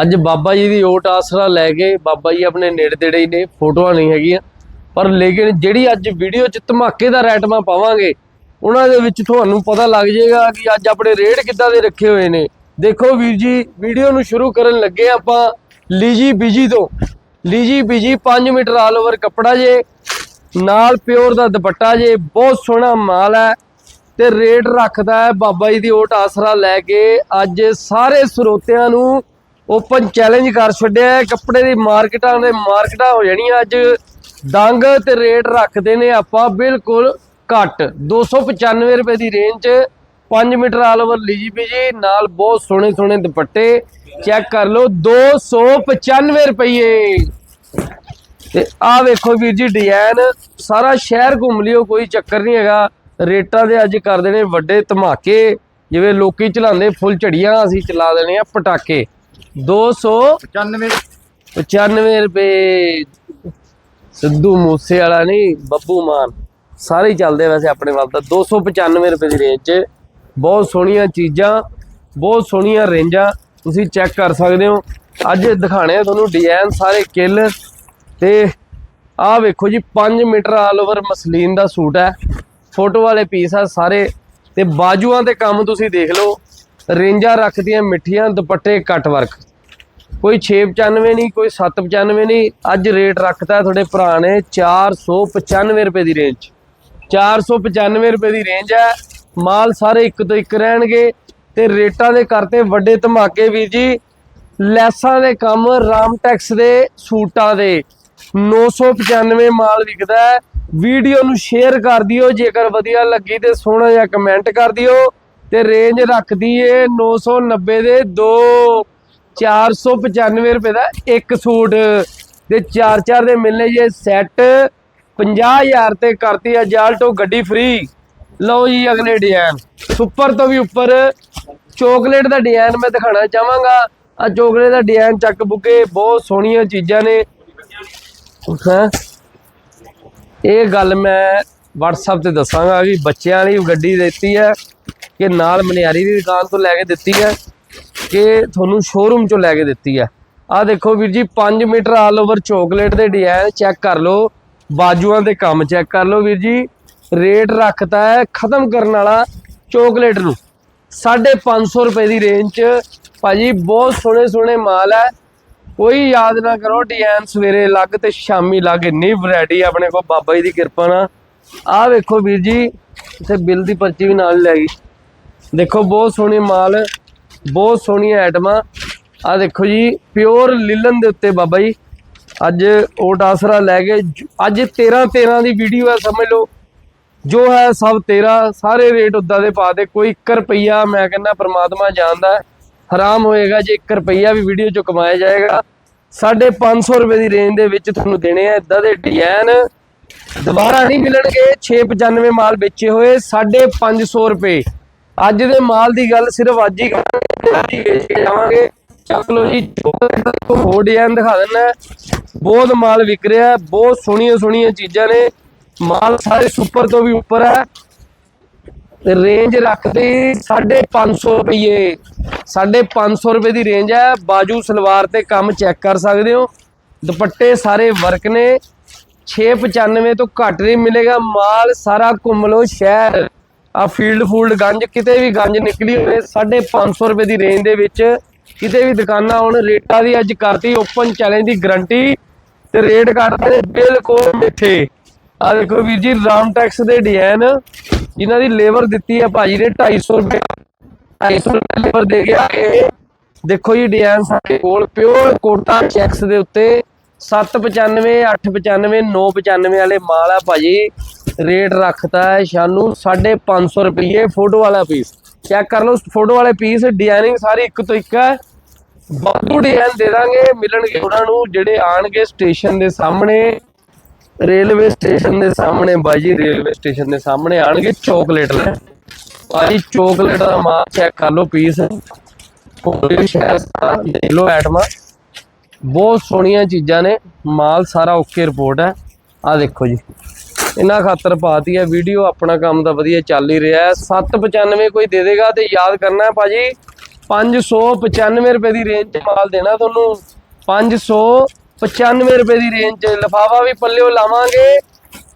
ਅੱਜ ਬਾਬਾ ਜੀ ਦੀ ਓਟ ਆਸਰਾ ਲੈ ਕੇ ਬਾਬਾ ਜੀ ਆਪਣੇ ਨੇੜੇ ਤੇੜੇ ਹੀ ਨੇ, ਫੋਟੋਆਂ ਨਹੀਂ ਹੈਗੀਆਂ। ਪਰ ਲੇਕਿਨ ਜਿਹੜੀ ਅੱਜ ਵੀਡੀਓ 'ਚ ਧਮਾਕੇਦਾਰ ਆਈਟਮਾਂ ਪਾਵਾਂਗੇ, ਉਹਨਾਂ ਦੇ ਵਿੱਚ ਤੁਹਾਨੂੰ ਪਤਾ ਲੱਗ ਜਾਏਗਾ ਕਿ ਅੱਜ ਆਪਣੇ ਰੇਟ ਕਿੱਦਾਂ ਦੇ ਰੱਖੇ ਹੋਏ ਨੇ। ਦੇਖੋ ਵੀਰ ਜੀ ਵੀਡੀਓ ਨੂੰ ਸ਼ੁਰੂ ਕਰਨ ਲੱਗੇ ਆਪਾਂ ਲੀਜੀ ਬੀਜੀ ਤੋਂ। ਲੀਜੀ ਬੀਜੀ 5 ਮੀਟਰ ਆਲ ਓਵਰ ਕੱਪੜਾ ਜੇ, ਨਾਲ ਪਿਓਰ ਦਾ ਦੁਪੱਟਾ ਜੇ, ਬਹੁਤ ਸੋਹਣਾ ਮਾਲ ਹੈ ਤੇ ਰੇਟ ਰੱਖਦਾ ਹੈ ਬਾਬਾ ਜੀ ਦੀ ਓਟ ਆਸਰਾ ਲੈ ਕੇ ਅੱਜ ਸਾਰੇ ਸਰੋਤਿਆਂ ਨੂੰ ਓਪਨ ਚੈਲੰਜ ਕਰ ਛੱਡਿਆ ਕੱਪੜੇ ਦੀ ਮਾਰਕੀਟਾਂ ਦੇ ਮਾਰਕੀਟਾਂ ਹੋ ਜਾਣੀਆਂ। ਅੱਜ ਦੰਗ ਤੇ ਰੇਟ ਰੱਖਦੇ ਨੇ ਆਪਾਂ, ਬਿਲਕੁਲ ਘੱਟ। 295 ਰੁਪਏ ਦੀ ਰੇਂਜ 'ਚ 5 ਮੀਟਰ ਆਲ ਓਵਰ ਲੀਜੀ ਜੀ, ਨਾਲ ਬਹੁਤ ਸੋਹਣੇ ਸੋਹਣੇ ਦੁਪੱਟੇ। ਚੈੱਕ ਕਰ ਲਓ 295 ਰੁਪਏ। ਤੇ ਆਹ ਵੇਖੋ ਵੀਰ ਜੀ ਡਿਜ਼ਾਈਨ ਸਾਰਾ ਸ਼ਹਿਰ ਘੁੰਮ ਲਿਓ, ਕੋਈ ਚੱਕਰ ਨਹੀਂ ਹੈਗਾ। ਰੇਟਾਂ ਦੇ ਅੱਜ ਕਰਦੇ ਨੇ ਵੱਡੇ ਧਮਾਕੇ। ਜਿਵੇਂ ਲੋਕੀ ਚਲਾਉਂਦੇ, ਫੁੱਲ ਝੜੀਆਂ ਅਸੀਂ ਚਲਾ ਦੇਣੇ ਆ ਪਟਾਕੇ। 295 95 ਰੁਪਏ। ਸਿੱਧੂ ਮੂਸੇ ਵਾਲਾ ਨਹੀਂ ਬੱਬੂ ਮਾਨ। ਸਾਰੇ ਹੀ ਚੱਲਦੇ ਵੈਸੇ ਆਪਣੇ ਵੱਲ ਤਾਂ। 295 ਰੁਪਏ ਦੀ ਰੇਂਜ 'ਚ। ਬਹੁਤ ਸੋਹਣੀਆਂ ਚੀਜ਼ਾਂ, ਬਹੁਤ ਸੋਹਣੀਆਂ ਰੇਂਜਾਂ ਤੁਸੀਂ ਚੈੱਕ ਕਰ ਸਕਦੇ ਹੋ। ਅੱਜ ਦਿਖਾਣੇ ਆ ਤੁਹਾਨੂੰ ਡਿਜ਼ਾਈਨ ਸਾਰੇ ਕਿੱਲ। ਤੇ ਆਹ ਵੇਖੋ ਜੀ 5 ਮੀਟਰ ਆਲ ਓਵਰ ਮਸਲੀਨ ਦਾ ਸੂਟ ਹੈ। ਫੋਟੋ ਵਾਲੇ ਪੀਸ ਆ ਸਾਰੇ। ਤੇ ਬਾਜੂਆਂ ਤੇ ਕੰਮ ਤੁਸੀਂ ਦੇਖ ਲਓ। ਰੇਂਜਾਂ ਰੱਖਦੀਆਂ ਮਿੱਠੀਆਂ, ਦੁਪੱਟੇ ਕੱਟ ਵਰਕ ਕੋਈ 695 ਨਹੀਂ, ਕੋਈ 795 ਨਹੀਂ। ਅੱਜ ਰੇਟ ਰੱਖਤਾ ਤੁਹਾਡੇ ਭਰਾ ਨੇ 495 ਰੁਪਏ ਦੀ ਰੇਂਜ 495 ਰੁਪਏ ਦੀ ਰੇਂਜ ਹੈ। ਮਾਲ ਸਾਰੇ ਇੱਕ ਤੋਂ ਇੱਕ ਰਹਿਣਗੇ। ਤੇ ਰੇਟਾਂ ਦੇ ਕਰਤੇ ਵੱਡੇ ਧਮਾਕੇ ਵੀਰ ਜੀ। ਲੈਸਾਂ ਦੇ ਕੰਮ ਰਾਮਟੈਕਸ ਦੇ, ਸੂਟਾਂ ਦੇ। 995 ਮਾਲ ਵਿਕਦਾ ਹੈ। ਵੀਡੀਓ ਨੂੰ ਸ਼ੇਅਰ ਕਰ ਦਿਓ। ਜੇਕਰ ਵਧੀਆ ਲੱਗੀ ਤੇ ਸੋਹਣਾ ਜਿਹਾ ਕਮੈਂਟ ਕਰ ਦਿਓ। ਤੇ ਰੇਂਜ ਰੱਖਦੀ ਏ 990 ਦੇ ਦੋ। 495 ਰੁਪਏ ਦਾ ਇੱਕ ਸੂਟ ਦੇ ਚਾਰ ਚਾਰ ਦੇ ਮਿਲਨੇ ਜੇ ਸੈੱਟ 50000 ਤੇ ਕਰਤੀ ਆ ਜਾਲਟੋ ਗੱਡੀ ਫ੍ਰੀ ਲਓ ਜੀ ਅਗਲੇ ਡਿਜ਼ਾਈਨ ਸੁਪਰ ਤੋਂ ਵੀ ਉੱਪਰ ਚੋਕਲੇਟ ਦਾ ਡਿਜ਼ਾਈਨ ਮੈਂ ਦਿਖਾਣਾ ਚਾਹਾਂਗਾ। ਆ ਚੋਕਲੇਟ ਦਾ ਡਿਜ਼ਾਈਨ ਚੱਕ ਬੁੱਕੇ, ਬਹੁਤ ਸੋਹਣੀਆਂ ਚੀਜ਼ਾਂ ਨੇ। ਹਾਂ। ਇਹ ਗੱਲ ਮੈਂ WhatsApp ਤੇ ਦੱਸਾਂਗਾ ਕਿ ਬੱਚਿਆਂ ਲਈ ਗੱਡੀ ਦਿੱਤੀ ਹੈ ਕਿ ਨਾਲ ਮਨਿਆਰੀ ਦੀ ਦੁਕਾਨ ਤੋਂ ਲੈ ਕੇ ਦਿੱਤੀ ਹੈ। ਕਿ ਤੁਹਾਨੂੰ ਸ਼ੋਰੂਮ ਚੋਂ ਲੈ ਕੇ ਦਿੱਤੀ ਹੈ ਆ ਦੇਖੋ ਵੀਰ ਜੀ 5 ਮੀਟਰ ਆਲ ਓਵਰ ਚੋਕਲੇਟ ਦੇ ਡਿਜ਼ਾਈਨ ਚੈੱਕ ਕਰ ਲਓ, ਬਾਜੂਆਂ ਦੇ ਕੰਮ ਚੈੱਕ ਕਰ ਲਓ ਵੀਰ ਜੀ। ਰੇਟ ਰੱਖਤਾ ਹੈ, ਖਤਮ ਕਰਨ ਵਾਲਾ ਚੋਕਲੇਟ ਨੂੰ। 550 ਰੁਪਏ ਦੀ ਰੇਂਜ ਚ ਭਾਜੀ ਬਹੁਤ ਸੋਹਣੇ ਸੋਹਣੇ ਮਾਲ ਹੈ। ਕੋਈ ਯਾਦ ਨਾ ਕਰੋ ਡਿਜ਼ਾਈਨ ਸਵੇਰੇ ਅਲੱਗ ਤੇ ਸ਼ਾਮੀ ਅਲੱਗ ਇੰਨੀ ਵੈਰਾਈਟੀ ਆਪਣੇ ਕੋਲ, ਬਾਬਾ ਜੀ ਦੀ ਕਿਰਪਾ ਨਾਲ। ਆਹ ਵੇਖੋ ਵੀਰ ਜੀ, ਇੱਥੇ ਬਿੱਲ ਦੀ ਪਰਚੀ ਵੀ ਨਾਲ ਲੈ ਗਈ। ਦੇਖੋ ਬਹੁਤ ਸੋਹਣੇ ਮਾਲ ਬਹੁਤ ਸੋਹਣੀਆਂ ਆਈਟਮਾਂ। ਆ ਦੇਖੋ ਜੀ, ਪਿਓਰ ਲਿਲਨ ਦੇ ਉੱਤੇ ਬਾਬਾ ਜੀ। ਅੱਜ ਓਟ ਆਸਰਾ ਲੈ ਕੇ ਅੱਜ 13 13 ਦੀ ਵੀਡੀਓ ਹੈ, ਸਮਝ ਲਓ। ਜੋ ਹੈ ਸਭ ਤੇਰਾ, ਸਾਰੇ ਰੇਟ ਉਦਾਂ ਦੇ ਪਾ ਦੇ, ਕੋਈ 1 ਰੁਪਈਆ ਮੈਂ ਕਹਿੰਦਾ ਪ੍ਰਮਾਤਮਾ ਜਾਣਦਾ ਹੈ। ਹਰਾਮ ਹੋਏਗਾ ਜੇ 1 ਰੁਪਈਆ ਵੀ ਵੀਡੀਓ ਚੋਂ ਕਮਾਇਆ ਜਾਏਗਾ। 550 ਰੁਪਏ ਦੀ ਰੇਂਜ ਦੇ ਵਿੱਚ ਤੁਹਾਨੂੰ ਦੇਣੇ ਆ ਇਦਾਂ ਦੇ ਡਿਜ਼ਾਈਨ ਦੁਬਾਰਾ ਨਹੀਂ ਮਿਲਣਗੇ 695 ਮਾਲ ਵੇਚੇ ਹੋਏ 550 ਰੁਪਏ। ਅੱਜ ਦੇ ਮਾਲ ਦੀ ਗੱਲ ਸਿਰਫ ਅੱਜ ਹੀ ਕਰਾਂਗੇ। ਵੇਚ ਕੇ ਜਾਵਾਂਗੇ। ਚੱਕ ਲਓ ਜੀ ਹੋਰ ਡਿਜ਼ਾਈਨ ਦਿਖਾ ਦਿੰਦਾ ਬਹੁਤ ਮਾਲ ਵਿਕ ਰਿਹਾ ਬਹੁਤ ਸੋਹਣੀਆਂ ਸੋਹਣੀਆਂ ਚੀਜ਼ਾਂ ਨੇ। ਮਾਲ ਸਾਰੇ ਸੁਪਰ ਤੋਂ ਵੀ ਉੱਪਰ ਹੈ। ਤੇ ਰੇਂਜ ਰੱਖਦੇ 550 ਰੁਪਏ 550 ਰੁਪਏ ਦੀ ਰੇਂਜ ਹੈ। ਬਾਜੂ ਸਲਵਾਰ ਤੇ ਕੰਮ ਚੈੱਕ ਕਰ ਸਕਦੇ ਹੋ। ਦੁਪੱਟੇ ਸਾਰੇ ਵਰਕ ਨੇ। 695 ਤੋਂ ਘੱਟ ਨਹੀਂ ਮਿਲੇਗਾ। ਮਾਲ ਸਾਰਾ ਘੁੰਮ ਲਓ ਸ਼ਹਿਰ। ਆ ਫੀਲਡ ਫੂਲਡ ਗੰਜ ਕਿਤੇ ਵੀ ਗੰਜ ਨਿਕਲੀ ਹੋਵੇ 550 ਰੁਪਏ ਦੀ ਰੇਂਜ ਦੇ ਵਿੱਚ ਕਿਤੇ ਵੀ ਦੁਕਾਨਾਂ ਹੁਣ, ਰੇਟਾਂ ਦੀ ਅੱਜ ਕਰਤੀ ਓਪਨ ਚੈਲੰਜ ਦੀ ਗਾਰੰਟੀ ਤੇ ਰੇਟ ਕੱਟਦੇ ਨੇ ਬਿਲਕੁਲ ਮਿੱਠੇ। ਆ ਦੇਖੋ ਵੀਰ ਜੀ, ਰਾਮ ਟੈਕਸ ਦੇ ਡਿਜ਼ਾਈਨ, ਜਿਨ੍ਹਾਂ ਦੀ ਲੇਬਰ ਦਿੱਤੀ ਹੈ ਭਾਜੀ ਨੇ 250 ਰੁਪਏ 250 ਰੁਪਏ ਲੇਬਰ ਦੇ ਗਿਆ ਇਹ ਦੇਖੋ ਜੀ, ਡਿਜ਼ਾਈਨ ਸਾਡੇ ਕੋਲ ਪਿਓਰ ਕੋਟਾ ਚੈਕਸ ਦੇ ਉੱਤੇ 795 895 995 ਵਾਲੇ ਮਾਲ ਆ ਭਾਜੀ। ਰੇਟ ਰੱਖਤਾ ਹੈ ਸ਼ਾਨੂ 550 ਰੁਪਏ ਫੋਟੋ ਵਾਲਾ ਪੀਸ ਚੈੱਕ ਕਰ ਲਓ, ਫੋਟੋ ਵਾਲੇ ਪੀਸ ਡਿਜ਼ਾਈਨਿੰਗ ਸਾਰੀ ਇੱਕ ਤੋਂ ਇੱਕ ਹੈ। ਬਾਦੂ ਡਿਜ਼ਾਈਨ ਦੇ ਦਾਂਗੇ, ਮਿਲਣਗੇ ਉਹਨਾਂ ਨੂੰ, ਜਿਹੜੇ ਆਣਗੇ ਸਟੇਸ਼ਨ ਦੇ ਸਾਹਮਣੇ। ਰੇਲਵੇ ਸਟੇਸ਼ਨ ਦੇ ਸਾਹਮਣੇ ਬਾਜੀ ਰੇਲਵੇ ਸਟੇਸ਼ਨ ਦੇ ਸਾਹਮਣੇ ਆਣਗੇ ਚੋਕਲੇਟ ਲੈ। ਭਾਜੀ ਚੋਕਲੇਟ ਦਾ ਮਾਲ ਚੈੱਕ ਕਰ ਲਓ ਪੀਸ ਕੋਈ ਸ਼ਹਿਰ ਦਾ ਦੇਖ ਲਓ ਐਟਮਾਂ ਬਹੁਤ ਸੋਹਣੀਆਂ ਚੀਜ਼ਾਂ ਨੇ। ਮਾਲ ਸਾਰਾ ਓਕੇ ਰਿਪੋਰਟ ਹੈ। ਆ ਦੇਖੋ ਜੀ। ਇਹਨਾਂ ਖਾਤਰ ਪਾਤੀ ਹੈ, ਵੀਡੀਓ ਆਪਣਾ ਕੰਮ ਦਾ ਵਧੀਆ ਚੱਲ ਹੀ ਰਿਹਾ ਹੈ। 795 ਕੋਈ ਦੇ ਦੇਗਾ ਤੇ ਯਾਦ ਕਰਨਾ ਹੈ ਭਾਜੀ 595 ਰੁਪਏ ਦੀ ਰੇਂਜ 'ਚ ਮਾਲ ਦੇਣਾ ਤੁਹਾਨੂੰ। 595 ਰੁਪਏ ਦੀ ਰੇਂਜ 'ਚ ਲਫਾਫਾ ਵੀ ਪੱਲਿਓ ਲਾਵਾਂਗੇ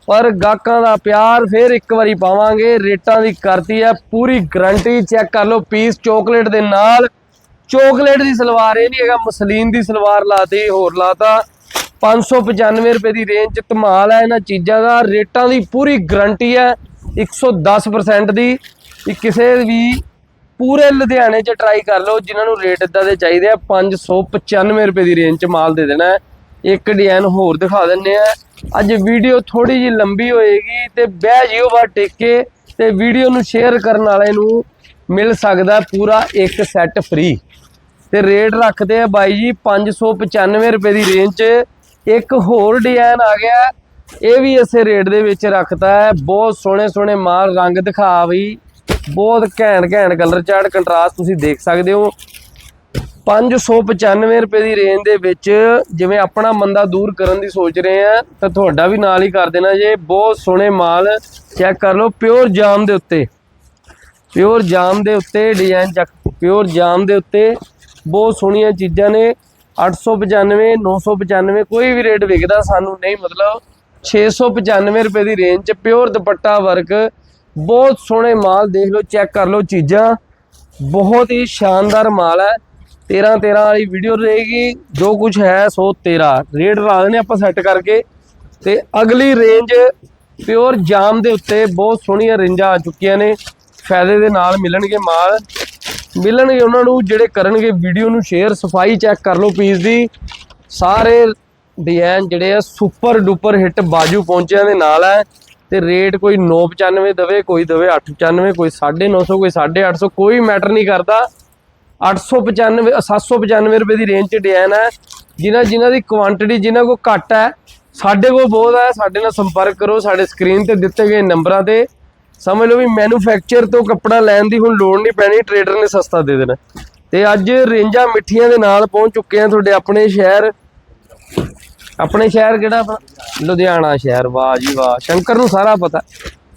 ਪਰ ਗਾਹਕਾਂ ਦਾ ਪਿਆਰ ਫੇਰ ਇੱਕ ਵਾਰੀ ਪਾਵਾਂਗੇ। ਰੇਟਾਂ ਦੀ ਕਰਤੀ ਹੈ, ਪੂਰੀ ਗਰੰਟੀ ਚੈੱਕ ਕਰ ਲਓ ਪੀਸ ਚੋਕਲੇਟ ਦੇ ਨਾਲ। ਚੋਕਲੇਟ ਦੀ ਸਲਵਾਰ ਇਹ ਨਹੀਂ ਹੈਗਾ, ਮਸਲੀਨ ਦੀ ਸਲਵਾਰ ਲਾਤੀ, ਹੋਰ ਲਾਤਾ। 595 ਰੁਪਏ ਦੀ ਰੇਂਜ 'ਚ ਧਮਾਲ ਹੈ। ਇਹਨਾਂ ਚੀਜ਼ਾਂ ਦਾ ਰੇਟਾਂ ਦੀ ਪੂਰੀ ਗਰੰਟੀ ਹੈ। 110% ਦੀ। ਕਿ ਕਿਸੇ ਵੀ ਪੂਰੇ ਲੁਧਿਆਣੇ 'ਚ ਟਰਾਈ ਕਰ ਲਓ, ਜਿਨ੍ਹਾਂ ਨੂੰ ਰੇਟ ਇਦਾਂ ਦੇ ਚਾਹੀਦੇ ਆ 595 ਰੁਪਏ ਦੀ ਰੇਂਜ 'ਚ ਮਾਲ ਦੇ ਦੇਣਾ ਇੱਕ ਡਿਜ਼ਾਈਨ ਹੋਰ ਦਿਖਾ ਦਿੰਨੇ ਆ ਅੱਜ ਵੀਡੀਓ ਥੋੜੀ ਜੀ ਲੰਬੀ ਹੋਏਗੀ ਤੇ ਬਹਿ ਜਿਓ ਬਾ ਟੇਕੇ ਤੇ ਵੀਡੀਓ ਨੂੰ ਸ਼ੇਅਰ ਕਰਨ ਵਾਲੇ ਨੂੰ ਮਿਲ ਸਕਦਾ ਪੂਰਾ ਇੱਕ ਸੈੱਟ ਫ੍ਰੀ ਤੇ ਰੇਟ ਰੱਖਦੇ ਆ ਬਾਈ ਜੀ 595 ਰੁਪਏ ਦੀ ਰੇਂਜ 'ਚ ਇੱਕ ਹੋਰ ਡਿਜ਼ਾਈਨ ਆ ਗਿਆ। ਇਹ ਵੀ ਇਸੇ ਰੇਟ ਦੇ ਵਿੱਚ ਰੱਖਤਾ ਹੈ। ਬਹੁਤ ਸੋਹਣੇ ਸੋਹਣੇ ਮਾਲ, ਰੰਗ ਦਿਖਾ ਵੀ ਬਹੁਤ ਘੈਂਟ ਘੈਂਟ ਕਲਰ ਚਾਰਟ ਕੰਟਰਾਸਟ ਤੁਸੀਂ ਦੇਖ ਸਕਦੇ ਹੋ। 595 ਰੁਪਏ ਦੀ ਰੇਂਜ ਦੇ ਵਿੱਚ ਜਿਵੇਂ ਆਪਣਾ ਮੰਦਾ ਦੂਰ ਕਰਨ ਦੀ ਸੋਚ ਰਹੇ ਆ, ਤਾਂ ਤੁਹਾਡਾ ਵੀ ਨਾਲ ਹੀ ਕਰ ਦੇਣਾ ਜੇ। ਬਹੁਤ ਸੋਹਣੇ ਮਾਲ ਚੈੱਕ ਕਰ ਲਓ ਪਿਓਰ ਜਾਮ ਦੇ ਉੱਤੇ। ਪਿਓਰ ਜਾਮ ਦੇ ਉੱਤੇ ਡਿਜ਼ਾਈਨ ਚੱਕ ਪਿਓਰ ਜਾਮ ਦੇ ਉੱਤੇ। ਬਹੁਤ ਸੋਹਣੀਆਂ ਚੀਜ਼ਾਂ ਨੇ। 895 995 ਕੋਈ ਵੀ ਰੇਟ ਵਿਕਦਾ ਸਾਨੂੰ ਨਹੀਂ ਮਤਲਬ 695 ਰੁਪਏ ਦੀ ਰੇਂਜ 'ਚ ਪਿਓਰ ਦੁਪੱਟਾ ਵਰਕ ਬਹੁਤ ਸੋਹਣੇ ਮਾਲ ਦੇਖ ਲਓ ਚੈੱਕ ਕਰ ਲਓ ਚੀਜ਼ਾਂ, ਬਹੁਤ ਹੀ ਸ਼ਾਨਦਾਰ ਮਾਲ ਹੈ। 13 13 ਵਾਲੀ ਵੀਡੀਓ ਰਹੇਗੀ, ਜੋ ਕੁਝ ਹੈ ਸੋ 13 ਰੇਟ ਲਾ ਦਿੰਦੇ ਆਪਾਂ ਸੈੱਟ ਕਰਕੇ, ਤੇ ਅਗਲੀ ਰੇਂਜ ਪਿਓਰ ਜਾਮ ਦੇ ਉੱਤੇ ਬਹੁਤ ਸੋਹਣੀਆਂ ਰੇਂਜਾਂ ਆ ਚੁੱਕੀਆਂ ਨੇ, ਫਾਇਦੇ ਦੇ ਨਾਲ ਮਿਲਣਗੇ ਮਾਲ। ਮਿਲਣਗੇ ਉਹਨਾਂ ਨੂੰ, ਜਿਹੜੇ ਕਰਨਗੇ ਵੀਡੀਓ ਨੂੰ ਸ਼ੇਅਰ ਸਫ਼ਾਈ ਚੈੱਕ ਕਰ ਲਓ ਪੀਸ ਦੀ ਸਾਰੇ ਡਿਜ਼ਾਈਨ ਜਿਹੜੇ ਆ ਸੁਪਰ ਡੂਪਰ ਹਿੱਟ ਬਾਜੂ ਪਹੁੰਚਿਆਂ ਦੇ ਨਾਲ ਹੈ ਤੇ ਰੇਟ ਕੋਈ 995 ਦਵੇ, ਕੋਈ ਦਵੇ 895 ਕੋਈ 950 ਕੋਈ 850 ਕੋਈ ਮੈਟਰ ਨਹੀਂ ਕਰਦਾ। 895 795 ਰੁਪਏ ਦੀ ਰੇਂਜ 'ਚ ਡਿਜ਼ਾਈਨ ਹੈ ਜਿਨ੍ਹਾਂ ਜਿਨ੍ਹਾਂ ਦੀ ਕੁਆਂਟੀਟੀ ਜਿਨ੍ਹਾਂ ਕੋ ਘੱਟ ਹੈ ਸਾਡੇ ਕੋਲ ਬਹੁਤ ਹੈ ਸਾਡੇ ਨਾਲ ਸੰਪਰਕ ਕਰੋ, ਸਾਡੇ ਸਕਰੀਨ ਤੇ ਦਿੱਤੇ ਗਏ ਨੰਬਰਾਂ ਤੇ। ਸਮਝ ਲਓ ਵੀ ਮੈਨੂਫੈਕਚਰ ਤੋਂ ਕੱਪੜਾ ਲੈਣ ਦੀ ਹੁਣ ਲੋੜ ਨਹੀਂ ਪੈਣੀ ਟਰੇਡਰ ਨੇ ਸਸਤਾ ਦੇ ਦੇਣਾ। ਤੇ ਅੱਜ ਰੇਂਜਾਂ ਮਿੱਠੀਆਂ ਦੇ ਨਾਲ ਪਹੁੰਚ ਚੁੱਕੇ ਆ ਤੁਹਾਡੇ ਆਪਣੇ ਸ਼ਹਿਰ। ਆਪਣੇ ਸ਼ਹਿਰ ਕਿਹੜਾ ਆਪਣਾ? ਲੁਧਿਆਣਾ ਸ਼ਹਿਰ, ਵਾਹ ਜੀ ਵਾਹ, ਸ਼ੰਕਰ ਨੂੰ ਸਾਰਾ ਪਤਾ।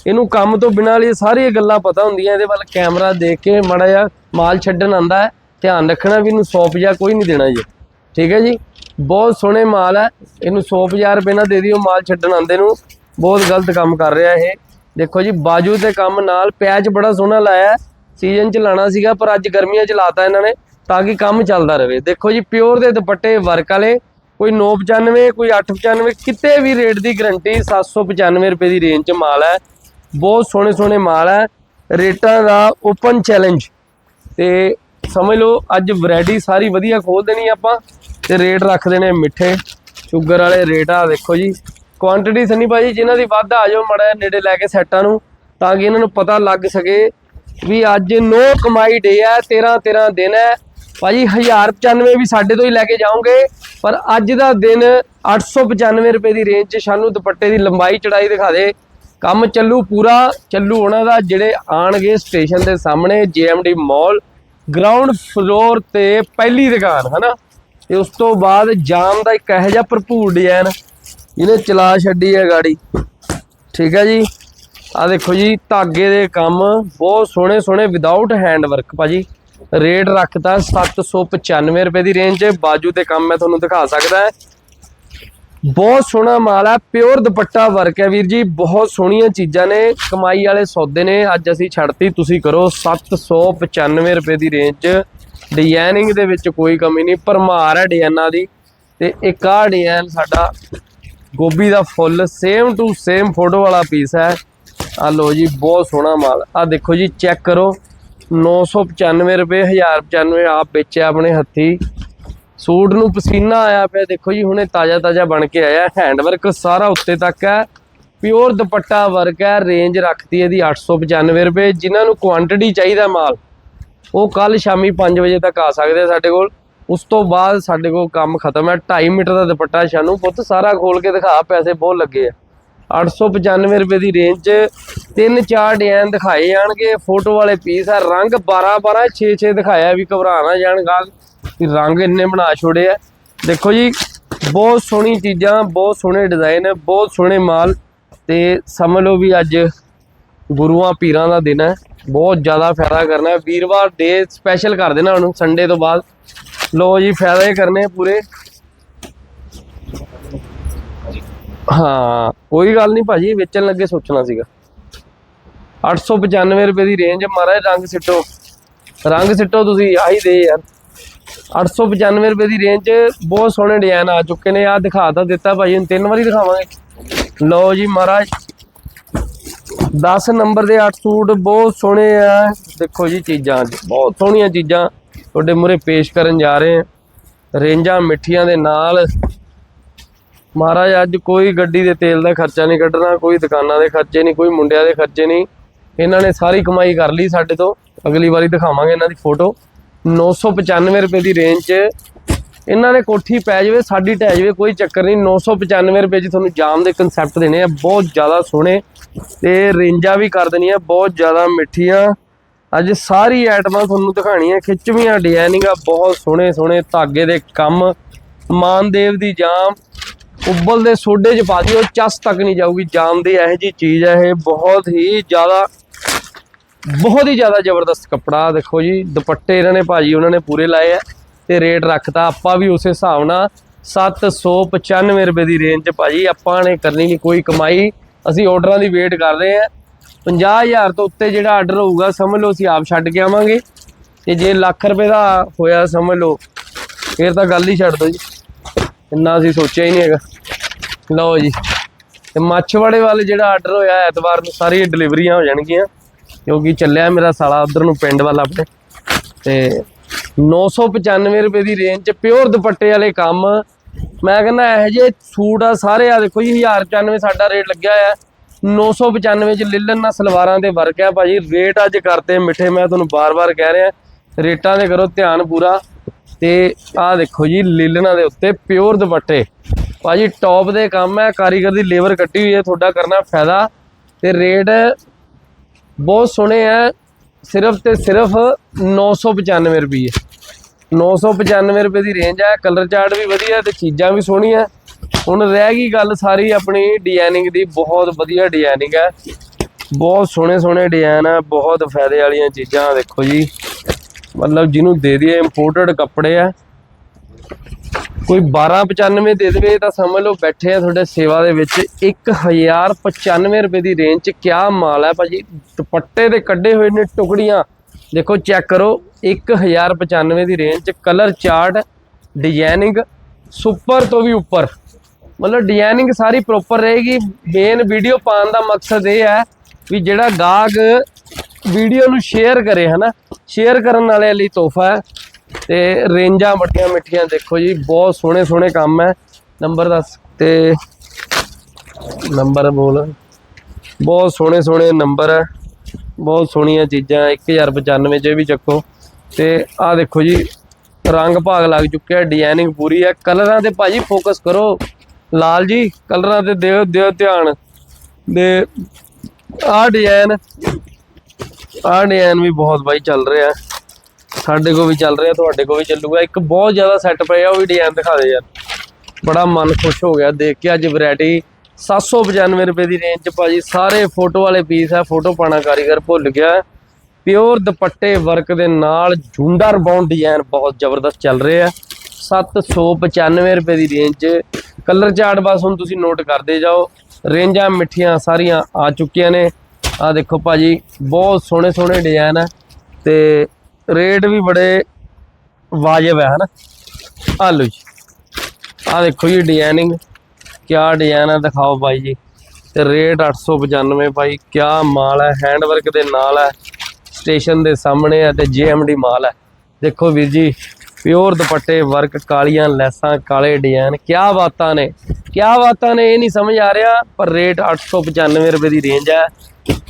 ਇਹਨੂੰ ਕੰਮ ਤੋਂ ਬਿਨਾਂ ਲਈ ਸਾਰੀਆਂ ਗੱਲਾਂ ਪਤਾ ਹੁੰਦੀਆਂ, ਇਹਦੇ ਵੱਲ ਕੈਮਰਾ ਦੇਖ ਕੇ ਮੜਾ ਜਿਹਾ ਮਾਲ ਛੱਡਣ ਆਂਦਾ ਹੈ। ਧਿਆਨ ਰੱਖਣਾ ਵੀ ਇਹਨੂੰ 100 ਜਾਂ ਕੋਈ ਨਹੀਂ ਦੇਣਾ ਜੀ। ਠੀਕ ਹੈ ਜੀ? ਬਹੁਤ ਸੋਹਣੇ ਮਾਲ ਹੈ। ਇਹਨੂੰ 100 ਰੁਪਏ ਨਾਲ ਦੇ ਦਿਓ ਮਾਲ ਛੱਡਣ ਆਂਦੇ ਨੂੰ। ਬਹੁਤ ਗਲਤ ਕੰਮ ਕਰ ਰਿਹਾ ਇਹ। ਦੇਖੋ ਜੀ, ਬਾਜੂ ਦੇ ਕੰਮ ਨਾਲ ਪੈਚ ਬੜਾ ਸੋਹਣਾ ਲਾਇਆ ਸੀਜ਼ਨ ਚ ਲਾਣਾ ਸੀਗਾ, ਪਰ ਅੱਜ ਗਰਮੀਆਂ ਚ ਲਾਤਾ ਇਹਨਾਂ ਨੇ ਤਾਂ ਕਿ ਕੰਮ ਚੱਲਦਾ ਰਹੇ। ਦੇਖੋ ਜੀ, ਪਿਓਰ ਦੇ ਦੁਪੱਟੇ ਵਰਕ ਵਾਲੇ, ਕੋਈ 995 ਕੋਈ 895 ਕਿਤੇ ਵੀ ਰੇਟ ਦੀ ਗਰੰਟੀ 795 ਰੁਪਏ ਦੀ ਰੇਂਜ ਚ ਮਾਲ ਹੈ। ਬਹੁਤ ਸੋਹਣੇ ਸੋਹਣੇ ਮਾਲ ਹੈ। ਰੇਟਾਂ ਦਾ ਓਪਨ ਚੈਲੰਜ ਤੇ ਸਮਝ ਲਓ, ਅੱਜ ਵੈਰਾਈਟੀ ਸਾਰੀ ਵਧੀਆ ਖੋਲ ਦੇਣੀ ਆਪਾਂ, ਤੇ ਰੇਟ ਰੱਖ ਦੇਣੇ ਮਿੱਠੇ। ਸ਼ੂਗਰ ਵਾਲੇ ਰੇਟ ਆ, ਦੇਖੋ ਜੀ। ਕੁਆਂਟੀਟੀ ਸਨੀ ਭਾਜੀ, ਜਿਨ੍ਹਾਂ ਦੀ ਵੱਧ ਆ ਜਾਓ, ਮੜਾ ਨੇੜੇ ਲੈ ਕੇ ਸੈੱਟਾਂ ਨੂੰ, ਤਾਂ ਕਿ ਇਹਨਾਂ ਨੂੰ ਪਤਾ ਲੱਗ ਸਕੇ ਵੀ ਅੱਜ ਨੋ ਕਮਾਈ ਡੇ ਹੈ 13 13 ਦਿਨ ਹੈ। ਭਾਜੀ 1095 ਵੀ ਸਾਡੇ ਤੋਂ ਹੀ ਲੈ ਕੇ ਜਾਓਗੇ, ਪਰ ਅੱਜ ਦਾ ਦਿਨ 895 ਰੁਪਏ ਦੀ ਰੇਂਜ 'ਚ ਸਾਨੂੰ ਦੁਪੱਟੇ ਦੀ ਲੰਬਾਈ ਚੜਾਈ ਦਿਖਾ ਦੇ। ਕੰਮ ਚੱਲੂ ਪੂਰਾ, ਚੱਲੂ ਉਹਨਾਂ ਦਾ, ਜਿਹੜੇ ਆਣਗੇ ਸਟੇਸ਼ਨ ਦੇ ਸਾਹਮਣੇ ਜੀਐਮਡੀ ਮਾਲ ਗਰਾਊਂਡ ਫਲੋਰ ਤੇ ਪਹਿਲੀ ਦੁਕਾਨ, ਹਨਾ? ਤੇ ਉਸ ਤੋਂ ਬਾਅਦ ਜਾਮ ਦਾ ਇੱਕ ਇਹੋ ਜਿਹਾ ਭਰਪੂਰ ਡਿਜ਼ਾਈਨ ਇਹਨੇ ਚਲਾ ਛੱਡੀ ਹੈ ਗਾੜੀ। ਠੀਕ ਹੈ ਜੀ? ਆ ਦੇਖੋ ਜੀ, ਧਾਗੇ ਦੇ ਕੰਮ ਬਹੁਤ ਸੋਹਣੇ ਸੋਹਣੇ ਵਿਦਆਊਟ ਹੈਂਡ ਵਰਕ ਭਾਜੀ। ਰੇਟ ਰੱਖਤਾ 795 ਰੁਪਏ ਦੀ ਰੇਂਜ 'ਚ ਬਾਜੂ ਤੇ ਕੰਮ ਮੈਂ ਤੁਹਾਨੂੰ ਦਿਖਾ ਸਕਦਾ ਹੈ। ਬਹੁਤ ਸੋਹਣਾ ਮਾਲ ਹੈ ਪਿਓਰ ਦੁਪੱਟਾ ਵਰਕ ਹੈ ਵੀਰ ਜੀ। ਬਹੁਤ ਸੋਹਣੀਆਂ ਚੀਜ਼ਾਂ ਨੇ, ਕਮਾਈ ਵਾਲੇ ਸੌਦੇ ਨੇ। ਅੱਜ ਅਸੀਂ ਛੱਡਤੀ, ਤੁਸੀਂ ਕਰੋ 795 ਰੁਪਏ ਦੀ ਰੇਂਜ 'ਚ ਡਿਜ਼ਾਈਨਿੰਗ ਦੇ ਵਿੱਚ ਕੋਈ ਕਮੀ ਨਹੀਂ, ਭਰਮਾਰ ਹੈ ਡਿਜ਼ਾਈਨਾਂ ਦੀ। ਤੇ ਇੱਕ ਆਹ ਡਿਜ਼ਾਈਨ ਸਾਡਾ ਗੋਭੀ ਦਾ ਫੁੱਲ ਸੇਮ ਟੂ ਸੇਮ ਫੋਟੋ ਵਾਲਾ ਪੀਸ ਹੈ। ਆ ਲੋ ਜੀ, ਬਹੁਤ ਸੋਹਣਾ ਮਾਲ। ਆ ਦੇਖੋ ਜੀ ਚੈੱਕ ਕਰੋ। 995 ਰੁਪਏ 1095 ਆਪ ਵੇਚਿਆ ਆਪਣੇ ਹੱਥੀ। ਸੂਟ ਨੂੰ ਪਸੀਨਾ ਆਇਆ ਪਿਆ, ਦੇਖੋ ਜੀ, ਹੁਣੇ ਤਾਜ਼ਾ ਤਾਜ਼ਾ ਬਣ ਕੇ ਆਇਆ। ਹੈਂਡ ਵਰਕ ਸਾਰਾ ਉੱਤੇ ਤੱਕ ਹੈ। ਪਿਓਰ ਦੁਪੱਟਾ ਵਰਕ ਹੈ ਰੇਂਜ ਰੱਖਤੀ ਇਹਦੀ 895 ਰੁਪਏ। ਜਿਨ੍ਹਾਂ ਨੂੰ ਕੁਆਂਟੀਟੀ ਚਾਹੀਦਾ ਮਾਲ, ਉਹ ਕੱਲ ਸ਼ਾਮੀ 5 ਵਜੇ ਤੱਕ ਆ ਸਕਦੇ ਸਾਡੇ ਕੋਲ। ਉਸ ਤੋਂ ਬਾਅਦ ਸਾਡੇ ਕੋਲ ਕੰਮ ਖਤਮ ਹੈ। 2.5 ਮੀਟਰ ਦਾ ਦੁਪੱਟਾ ਸਾਨੂੰ। ਪੁੱਤ, ਸਾਰਾ ਖੋਲ ਕੇ ਦਿਖਾ, ਪੈਸੇ ਬਹੁਤ ਲੱਗੇ ਆ। 895 ਰੁਪਏ ਦੀ ਰੇਂਜ 'ਚ ਤਿੰਨ ਚਾਰ ਡਿਜ਼ਾਈਨ ਦਿਖਾਏ ਜਾਣਗੇ। ਫੋਟੋ ਵਾਲੇ ਪੀਸ ਆ, ਰੰਗ 12 12 6 6 ਦਿਖਾਇਆ ਵੀ ਘਬਰਾ ਨਾ ਜਾਣ ਗਾਹਕ। ਕਿ ਰੰਗ ਇੰਨੇ ਬਣਾ ਛੋੜੇ ਆ। ਦੇਖੋ ਜੀ, ਬਹੁਤ ਸੋਹਣੀ ਚੀਜ਼ਾਂ, ਬਹੁਤ ਸੋਹਣੇ ਡਿਜ਼ਾਈਨ ਬਹੁਤ ਸੋਹਣੇ ਮਾਲ ਤੇ ਸਮਝ ਲਓ ਵੀ ਅੱਜ ਗੁਰੂਆਂ ਪੀਰਾਂ ਦਾ ਦਿਨ ਹੈ। ਬਹੁਤ ਜ਼ਿਆਦਾ ਫਾਇਦਾ ਕਰਨਾ ਹੈ। ਵੀਰਵਾਰ ਡੇ ਸਪੈਸ਼ਲ ਕਰ ਦੇਣਾ ਉਹਨੂੰ ਸੰਡੇ ਤੋਂ ਬਾਅਦ। ਲੋ ਜੀ, ਫਾਇਦਾ ਹੀ ਕਰਨੇ ਪੂਰੇ। ਹਾਂ, ਕੋਈ ਗੱਲ ਨਹੀਂ ਭਾਜੀ, ਵੇਚਣ ਲੱਗੇ ਸੋਚਣਾ ਸੀਗਾ। 895 ਰੁਪਏ ਦੀ ਰੇਂਜ ਮਹਾਰਾਜ, ਰੰਗ ਸਿੱਟੋ। ਰੰਗ ਸਿੱਟੋ ਤੁਸੀਂ, ਆਹੀ ਦੇ ਯਾਰ। 895 ਰੁਪਏ ਦੀ ਰੇਂਜ ਬਹੁਤ ਸੋਹਣੇ ਡਿਜ਼ਾਈਨ ਆ ਚੁੱਕੇ ਨੇ। ਆ ਦਿਖਾ ਤਾਂ ਦਿੱਤਾ ਭਾਜੀ, ਹੁਣ ਤਿੰਨ ਵਾਰੀ ਦਿਖਾਵਾਂਗੇ। ਲਓ ਜੀ, ਮਹਾਰਾਜ। 10 ਨੰਬਰ ਦੇ 8 ਸੂਟ ਬਹੁਤ ਸੋਹਣੇ ਆ। ਦੇਖੋ ਜੀ ਚੀਜ਼ਾਂ ਅੱਜ ਬਹੁਤ ਸੋਹਣੀਆਂ ਚੀਜ਼ਾਂ। ਤੁਹਾਡੇ ਮੂਹਰੇ ਪੇਸ਼ ਕਰਨ ਜਾ ਰਹੇ ਆ ਰੇਂਜਾਂ ਮਿੱਠੀਆਂ ਦੇ ਨਾਲ। ਮਹਾਰਾਜ, ਅੱਜ ਕੋਈ ਗੱਡੀ ਦੇ ਤੇਲ ਦਾ ਖਰਚਾ ਨਹੀਂ ਕੱਢਣਾ, ਕੋਈ ਦੁਕਾਨਾਂ ਦੇ ਖਰਚੇ ਨਹੀਂ, ਕੋਈ ਮੁੰਡਿਆਂ ਦੇ ਖਰਚੇ ਨਹੀਂ। ਇਹਨਾਂ ਨੇ ਸਾਰੀ ਕਮਾਈ ਕਰ ਲਈ ਸਾਡੇ ਤੋਂ। ਅਗਲੀ ਵਾਰੀ ਦਿਖਾਵਾਂਗੇ ਇਹਨਾਂ ਦੀ ਫੋਟੋ। 995 ਰੁਪਏ ਦੀ ਰੇਂਜ 'ਚ ਇਹਨਾਂ ਨੇ ਕੋਠੀ ਪੈ ਜਾਵੇ, ਸਾਡੀ ਟਹਿ ਜਾਵੇ, ਕੋਈ ਚੱਕਰ ਨਹੀਂ। 995 ਰੁਪਏ 'ਚ ਤੁਹਾਨੂੰ ਜਾਮ ਦੇ ਕਨਸੈਪਟ ਦੇਣੇ ਆ। ਬਹੁਤ ਜ਼ਿਆਦਾ ਸੋਹਣੇ ਤੇ ਰੇਂਜਾਂ ਵੀ ਕਰ ਦੇਣੀਆਂ, ਬਹੁਤ ਜ਼ਿਆਦਾ ਮਿੱਠੀਆਂ। ਅੱਜ ਸਾਰੀ ਆਈਟਮਾਂ ਤੁਹਾਨੂੰ ਦਿਖਾਣੀਆਂ ਖਿੱਚਵੀਆਂ ਡਿਜ਼ਾਈਨਿੰਗਾਂ ਬਹੁਤ ਸੋਹਣੇ ਸੋਹਣੇ ਧਾਗੇ ਦੇ ਕੰਮ। ਮਾਨਦੇਵ ਦੀ ਜਾਮ ਉੱਬਲ ਦੇ ਸੋਡੇ 'ਚ ਪਾ ਦਿਓ, ਚੱਸ ਤੱਕ ਨਹੀਂ ਜਾਊਗੀ। ਜਾਮ ਦੀ ਇਹੋ ਜੀ ਚੀਜ਼ ਹੈ ਇਹ, ਬਹੁਤ ਹੀ ਜ਼ਿਆਦਾ, ਬਹੁਤ ਹੀ ਜ਼ਿਆਦਾ ਜ਼ਬਰਦਸਤ ਕੱਪੜਾ। ਦੇਖੋ ਜੀ, ਦੁਪੱਟੇ ਇਹਨਾਂ ਨੇ ਭਾਜੀ ਉਹਨਾਂ ਨੇ ਪੂਰੇ ਲਾਏ ਆ। ਤੇ ਰੇਟ ਰੱਖਤਾ ਆਪਾਂ ਵੀ ਉਸੇ ਹਿਸਾਬ ਨਾਲ 795 ਰੁਪਏ ਦੀ ਰੇਂਜ 'ਚ ਭਾਜੀ, ਆਪਾਂ ਨੇ ਕਰਨੀ ਨਹੀਂ ਕੋਈ ਕਮਾਈ। ਅਸੀਂ ਆਰਡਰਾਂ ਦੀ ਵੇਟ ਕਰ ਰਹੇ ਆ 50000 ਤੋਂ ਉੱਤੇ ਜਿਹੜਾ ਆਰਡਰ ਹੋਊਗਾ, ਸਮਝ ਲਓ ਅਸੀਂ ਆਪ ਛੱਡ ਕੇ ਆਵਾਂਗੇ। ਤੇ ਜੇ ਲੱਖ ਰੁਪਏ ਦਾ ਹੋਇਆ, ਸਮਝ ਲਓ। ਫਿਰ ਤਾਂ ਗੱਲ ਹੀ ਛੱਡ ਦਿਓ ਜੀ। ਇੰਨਾ ਅਸੀਂ ਸੋਚਿਆ ਹੀ ਨਹੀਂ ਹੈਗਾ। ਲਓ ਜੀ। ਤੇ ਮੱਛਵਾੜੇ ਵਾਲੇ ਜਿਹੜਾ ਆਰਡਰ ਹੋਇਆ, ਐਤਵਾਰ ਨੂੰ ਸਾਰੀ ਡਿਲੀਵਰੀਆਂ ਹੋ ਜਾਣਗੀਆਂ। ਕਿਉਂਕਿ ਚੱਲਿਆ ਮੇਰਾ ਸਾਲਾ ਉਧਰ ਨੂੰ ਪਿੰਡ ਵੱਲ ਆਪਣੇ। ਤੇ 995 ਰੁਪਏ ਦੀ ਰੇਂਜ ਚ ਪਿਓਰ ਦੁਪੱਟੇ ਵਾਲੇ ਕੰਮ। ਮੈਂ ਕਹਿੰਦਾ, ਇਹੋ ਜਿਹੇ ਸੂਟ ਆ ਸਾਰੇ ਆ, ਦੇਖੋ ਜੀ 1095 ਸਾਡਾ ਰੇਟ ਲੱਗਿਆ ਆ 995 ਚ ਲਿਲਨ ਨਾਲ ਸਲਵਾਰਾਂ ਦੇ ਵਰਕ ਆ। ਭਾਜੀ ਰੇਟ ਅੱਜ ਕਰਤੇ ਮਿੱਠੇ, ਮੈਂ ਤੁਹਾਨੂੰ ਬਾਰ-ਬਾਰ ਕਹਿ ਰਿਹਾ। ਰੇਟਾਂ ਦੇ ਕਰੋ ਧਿਆਨ ਪੂਰਾ। ਤੇ ਆਹ ਦੇਖੋ ਜੀ ਲਿਲਨਾਂ ਦੇ ਉੱਤੇ ਪਿਓਰ ਦੁਪੱਟੇ। ਭਾਜੀ ਟੌਪ ਦੇ ਕੰਮ ਹੈ ਕਾਰੀਗਰ ਦੀ ਲੇਬਰ ਕੱਟੀ ਹੋਈ ਹੈ ਤੁਹਾਡਾ ਕਰਨਾ ਫਾਇਦਾ। ਤੇ ਰੇਟ ਬਹੁਤ ਸੋਹਣੇ ਆ। ਸਿਰਫ ਤੇ ਸਿਰਫ 995 ਰੁਪਏ। 995 ਰੁਪਏ ਦੀ ਰੇਂਜ ਹੈ ਕਲਰ ਚਾਰਟ ਵੀ ਵਧੀਆ ਤੇ ਚੀਜ਼ਾਂ ਵੀ ਸੋਹਣੀਆਂ। ਹੁਣ ਰਹਿ ਗਈ ਗੱਲ ਸਾਰੀ ਆਪਣੀ ਡਿਜ਼ਾਈਨਿੰਗ ਦੀ, ਬਹੁਤ ਵਧੀਆ ਡਿਜ਼ਾਈਨਿੰਗ ਹੈ ਬਹੁਤ ਸੋਹਣੇ ਸੋਹਣੇ ਡਿਜ਼ਾਈਨ ਆ, ਬਹੁਤ ਫਾਇਦੇ ਵਾਲੀਆਂ ਚੀਜ਼ਾਂ ਦੇਖੋ ਜੀ। ਮਤਲਬ ਜਿਹਨੂੰ ਦੇ ਦਈਏ ਇੰਪੋਰਟਡ ਕੱਪੜੇ ਆ। ਕੋਈ 1295 ਦੇ ਦੇਵੇ ਤਾਂ ਸਮਝ ਲਓ ਬੈਠੇ ਆ ਤੁਹਾਡੇ ਸੇਵਾ ਦੇ ਵਿੱਚ। 1095 ਰੁਪਏ ਦੀ ਰੇਂਜ 'ਚ ਕਿਆ ਮਾਲ ਹੈ ਭਾਜੀ? ਦੁਪੱਟੇ ਦੇ ਕੱਢੇ ਹੋਏ ਨੇ ਟੁਕੜੀਆਂ। ਦੇਖੋ ਚੈੱਕ ਕਰੋ 1095 ਦੀ ਰੇਂਜ 'ਚ ਕਲਰ ਚਾਰਟ ਡਿਜ਼ਾਈਨਿੰਗ ਸੁਪਰ ਤੋਂ ਵੀ ਉੱਪਰ। ਮਤਲਬ ਡਿਜ਼ਾਈਨਿੰਗ ਸਾਰੀ ਪ੍ਰੋਪਰ ਰਹੇਗੀ। ਮੇਨ ਵੀਡੀਓ ਪਾਉਣ ਦਾ ਮਕਸਦ ਇਹ ਹੈ ਵੀ ਜਿਹੜਾ ਗਾਹਕ ਵੀਡੀਓ ਨੂੰ ਸ਼ੇਅਰ ਕਰੇ, ਹਨਾ? ਸ਼ੇਅਰ ਕਰਨ ਵਾਲੇ ਲਈ ਤੋਹਫਾ ਹੈ। ਤੇ ਰੇਂਜਾਂ ਬੜੀਆਂ ਮਿੱਠੀਆਂ ਦੇਖੋ ਜੀ, ਬਹੁਤ ਸੋਹਣੇ ਸੋਹਣੇ ਕੰਮ ਹੈ। ਨੰਬਰ ਦੱਸ ਤੇ ਨੰਬਰ ਬੋਲ। ਬਹੁਤ ਸੋਹਣੇ ਸੋਹਣੇ ਨੰਬਰ ਹੈ। ਬਹੁਤ ਸੋਹਣੀਆਂ ਚੀਜ਼ਾਂ 1095 ਚ ਵੀ ਚੱਕੋ। ਤੇ ਆਹ ਦੇਖੋ ਜੀ, ਰੰਗ ਭਾਗ ਲੱਗ ਚੁੱਕਿਆ ਡਿਜ਼ਾਈਨਿੰਗ ਪੂਰੀ ਹੈ। ਕਲਰਾਂ ਤੇ ਭਾਜੀ ਫੋਕਸ ਕਰੋ। ਲਾਲ ਜੀ, ਕਲਰਾਂ ਤੇ ਦਿਓ ਦਿਓ ਧਿਆਨ। ਦੇ ਆਹ ਡਿਜ਼ਾਈਨ ਆਹ ਡਿਜ਼ਾਈਨ ਵੀ ਬਹੁਤ ਬਾਈ ਚੱਲ ਰਿਹਾ। ਸਾਡੇ ਕੋਲ ਵੀ ਚੱਲ ਰਿਹਾ, ਤੁਹਾਡੇ ਕੋਲ ਵੀ ਚੱਲੂਗਾ। ਇੱਕ ਬਹੁਤ ਜ਼ਿਆਦਾ ਸੈੱਟ ਪਏ ਆ ਉਹ ਵੀ ਡਿਜ਼ਾਈਨ ਦਿਖਾ ਦੇ ਯਾਰ। ਬੜਾ ਮਨ ਖੁਸ਼ ਹੋ ਗਿਆ ਦੇਖ ਕੇ ਅੱਜ ਵੈਰਾਈਟੀ 795 ਰੁਪਏ ਦੀ ਰੇਂਜ ਚ ਭਾਜੀ ਸਾਰੇ ਫੋਟੋ ਵਾਲੇ ਪੀਸ ਆ ਫੋਟੋ ਪਾਣਾ ਕਾਰੀਗਰ ਭੁੱਲ ਗਿਆ। ਪਿਓਰ ਦੁਪੱਟੇ ਵਰਕ ਦੇ ਨਾਲ ਝੁੰਡਾ ਰਿਬਾਉਂਡ ਡਿਜ਼ਾਈਨ ਬਹੁਤ ਜ਼ਬਰਦਸਤ ਚੱਲ ਰਹੇ ਆ। 795 ਰੁਪਏ ਦੀ ਰੇਂਜ 'ਚ ਕਲਰ ਚਾਰਟ ਬਸ ਹੁਣ ਤੁਸੀਂ ਨੋਟ ਕਰਦੇ ਜਾਓ। ਰੇਂਜਾਂ ਮਿੱਠੀਆਂ ਸਾਰੀਆਂ ਆ ਚੁੱਕੀਆਂ ਨੇ। ਆ ਦੇਖੋ ਭਾਜੀ, ਬਹੁਤ ਸੋਹਣੇ ਸੋਹਣੇ ਡਿਜ਼ਾਈਨ ਆ। ਤੇ ਰੇਟ ਵੀ ਬੜੇ ਵਾਜਬ ਹੈ, ਹਨਾ? ਆ ਲਓ ਜੀ। ਆ ਦੇਖੋ ਜੀ ਡਿਜ਼ਾਈਨਿੰਗ ਕਿਆ ਡਿਜ਼ਾਈਨ ਹੈ ਦਿਖਾਓ ਭਾਈ ਜੀ। ਤੇ ਰੇਟ 895 ਭਾਈ ਕਿਆ ਮਾਲ ਹੈ ਹੈਂਡ ਦੇ ਨਾਲ ਹੈ ਸਟੇਸ਼ਨ ਦੇ ਸਾਹਮਣੇ ਹੈ ਤੇ ਜੀਐਮਡੀ ਮਾਲ ਹੈ। ਦੇਖੋ ਵੀਰ ਜੀ ਪਿਓਰ ਦੁਪੱਟੇ ਵਰਕ ਕਾਲੀਆਂ, ਲੈਸਾਂ, ਕਾਲੇ ਡਿਜ਼ਾਈਨ ਕਿਆ ਬਾਤਾਂ ਨੇ। ਕਿਆ ਬਾਤਾਂ ਨੇ, ਇਹ ਨਹੀਂ ਸਮਝ ਆ ਰਿਹਾ, ਪਰ ਰੇਟ 895 ਰੁਪਏ ਦੀ ਰੇਂਜ ਹੈ।